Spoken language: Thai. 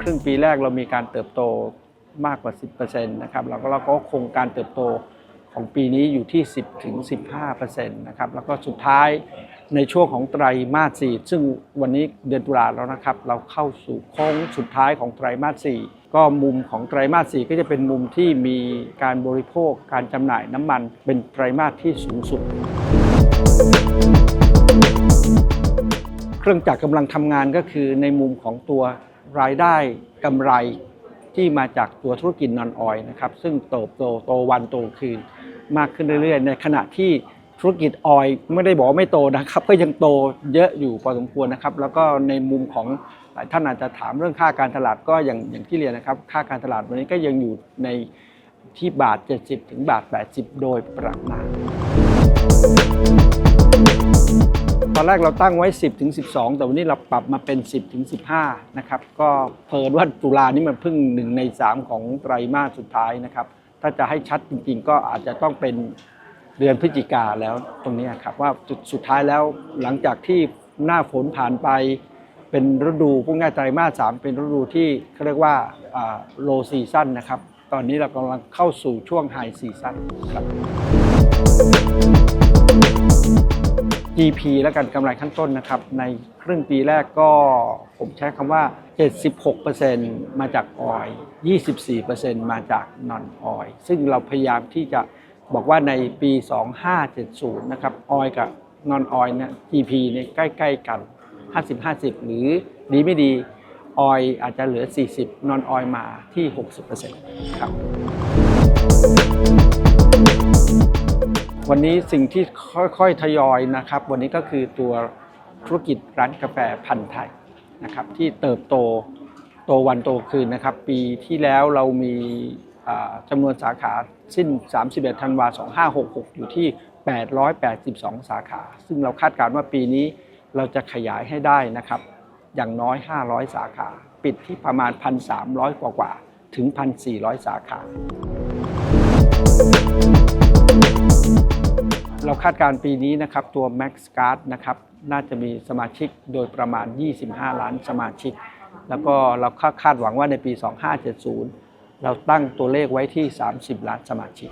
ครึ่งปีแรกเรามีการเติบโตมากกว่า 10%นะครับแล้วก็เราก็คงการเติบโตของปีนี้อยู่ที่ 10ถึง15%นะครับแล้วก็สุดท้ายในช่วงของไตรมาส4ซึ่งวันนี้เดือนตุลาแล้วนะครับ เราเข้าสู่โค้งสุดท้ายของไตรมาส4ก็มุมของไตรมาส4ก็จะเป็นมุมที่มีการบริโภคการจำหน่ายน้ำมัน เป็นไตรมาสที่สูงสุด เครื่องจักรกำลังทำงานก็คือในมุมของตัว รายได้กำไรที่มาจากตัวธุรกิจนอนออยนะครับซึ่งโตโตโตวันโตคืนมากขึ้นเรื่อยๆ ในขณะที่ธุรกิจออยไม่ได้บอกไม่โตนะครับก็ยังโตเยอะอยู่พอสมควรนะครับ แล้วก็ในมุมของท่านอาจจะถามเรื่องค่าการตลาดก็อย่างอย่างที่เรียนนะครับ ค่าการตลาดวันนี้ก็ยังอยู่ในที่บาท 70 ถึงบาท 80 โดยประมาณ อนแรกเราตั้งไว้ 10ถึง12 แต่วันนี้เราปรับมาเป็น 10ถึง15 นะครับ ก็เพิ่นว่าตุลานี่มันเพิ่ง1ใน 3 ของไตรมาสสุดท้ายนะครับ ถ้าจะให้ชัดจริงๆ ก็อาจจะต้องเป็นเดือนพฤศจิกาแล้วตรงนี้ครับว่าสุดสุดท้ายแล้วหลังจากที่หน้าฝนผ่านไป เป็นฤดูพวกง่ายไตรมาส3เป็นฤดูที่เขาเรียกว่าโลซีซั่นนะครับ ตอนนี้เรากำลังเข้าสู่ช่วงไฮซีซั่นครับ GP และกันกำไรขั้นต้นนะครับ ในครึ่งปีแรกก็ผมใช้คำว่า 76%มาจากออยล์24%มาจากนอนออยซึ่งเราพยายามที่จะบอกว่าในปี 2570 นะครับออยกับนอนออยเนี่ย GP เนี่ยใกล้ ๆ กัน 50-50 หรือดีไม่ดีออยอาจจะเหลือ 40 นอนออยมาที่ 60%ครับ วันนี้สิ่งที่ค่อยๆทยอยนะครับ วันนี้ก็คือตัวธุรกิจร้านกาแฟพันธุ์ไทยนะครับที่เติบโตโตวันโตคืนนะครับ ปีที่แล้วเรามีจำนวนสาขาสิ้น 31 ธันวา2566 อยู่ที่ 882 สาขา ซึ่งเราคาดการณ์ว่าปีนี้เราจะขยายให้ได้นะครับ อย่างน้อย 500 สาขา ปิดที่ประมาณ 1,300 กว่าๆถึง 1,400 สาขา เราคาดการณ์ปีนี้นะครับตัว Max Card นะครับน่าจะมีสมาชิกโดยประมาณ 25 ล้านสมาชิก แล้วก็เราคาดหวังว่าในปี 2570 เราตั้งตัวเลขไว้ที่ 30 ล้านสมาชิก